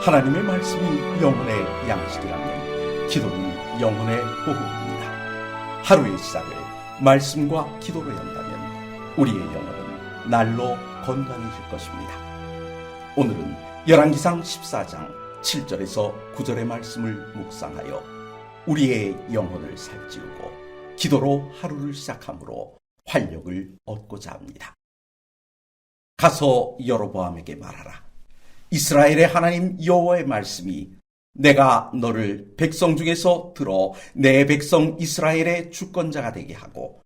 하나님의 말씀이 영혼의 양식이라면 기도는 영혼의 보호입니다. 하루의 시작을 말씀과 기도로 연다면 우리의 영혼은 날로 건강해질 것입니다. 오늘은 열왕기상 14장 7절에서 9절의 말씀을 묵상하여 우리의 영혼을 살찌우고 기도로 하루를 시작함으로 활력을 얻고자 합니다. 가서 여로보암에게 말하라. 이스라엘의 하나님 여호와의 말씀이 내가 너를 백성 중에서 들어 내 백성 이스라엘의 주권자가 되게 하고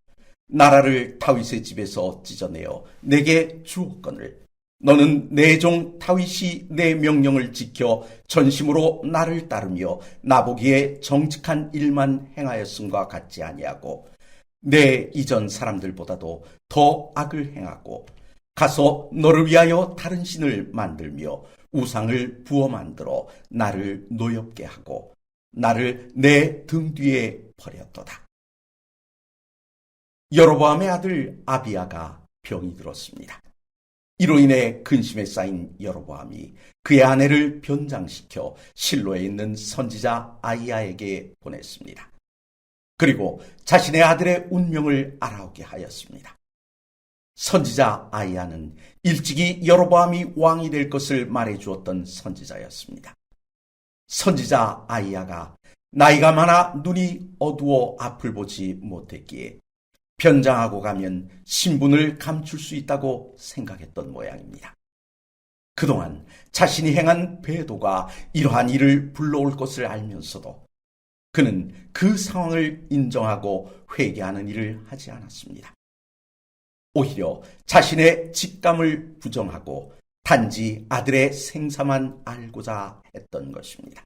나라를 다윗의 집에서 찢어내어 내게 주었거늘. 너는 내 종 다윗이 내 명령을 지켜 전심으로 나를 따르며 나보기에 정직한 일만 행하였음과 같지 아니하고 내 이전 사람들보다도 더 악을 행하고 가서 너를 위하여 다른 신을 만들며 우상을 부어 만들어 나를 노엽게 하고 나를 내 등 뒤에 버렸도다. 여로보암의 아들 아비아가 병이 들었습니다. 이로 인해 근심에 쌓인 여로보암이 그의 아내를 변장시켜 실로에 있는 선지자 아이야에게 보냈습니다. 그리고 자신의 아들의 운명을 알아오게 하였습니다. 선지자 아이야는 일찍이 여로보암이 왕이 될 것을 말해 주었던 선지자였습니다. 선지자 아이야가 나이가 많아 눈이 어두워 앞을 보지 못했기에 변장하고 가면 신분을 감출 수 있다고 생각했던 모양입니다. 그동안 자신이 행한 배도가 이러한 일을 불러올 것을 알면서도 그는 그 상황을 인정하고 회개하는 일을 하지 않았습니다. 오히려 자신의 직감을 부정하고 단지 아들의 생사만 알고자 했던 것입니다.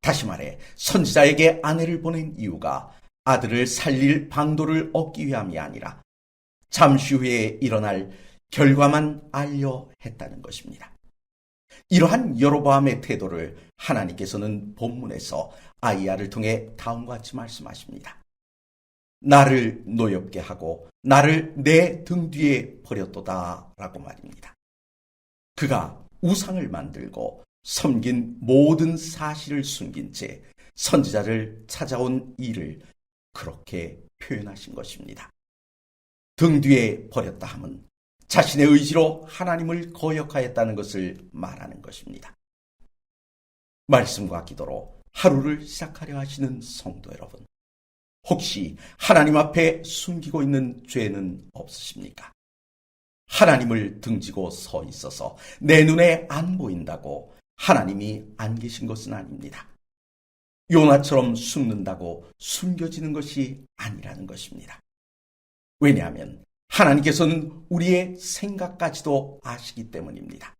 다시 말해 선지자에게 아내를 보낸 이유가 아들을 살릴 방도를 얻기 위함이 아니라 잠시 후에 일어날 결과만 알려 했다는 것입니다. 이러한 여로보암의 태도를 하나님께서는 본문에서 아이야를 통해 다음과 같이 말씀하십니다. 나를 노엽게 하고 나를 내 등 뒤에 버렸도다 라고 말입니다. 그가 우상을 만들고 섬긴 모든 사실을 숨긴 채 선지자를 찾아온 이를 그렇게 표현하신 것입니다. 등 뒤에 버렸다 함은 자신의 의지로 하나님을 거역하였다는 것을 말하는 것입니다. 말씀과 기도로 하루를 시작하려 하시는 성도 여러분. 혹시 하나님 앞에 숨기고 있는 죄는 없으십니까? 하나님을 등지고 서 있어서 내 눈에 안 보인다고 하나님이 안 계신 것은 아닙니다. 요나처럼 숨는다고 숨겨지는 것이 아니라는 것입니다. 왜냐하면 하나님께서는 우리의 생각까지도 아시기 때문입니다.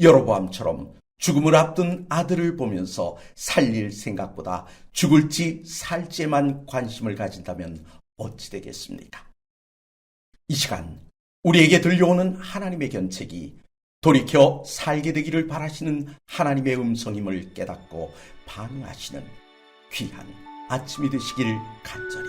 여로보암처럼 죽음을 앞둔 아들을 보면서 살릴 생각보다 죽을지 살지에만 관심을 가진다면 어찌 되겠습니까? 이 시간 우리에게 들려오는 하나님의 견책이 돌이켜 살게 되기를 바라시는 하나님의 음성임을 깨닫고 반응하시는 귀한 아침이 되시길 간절히.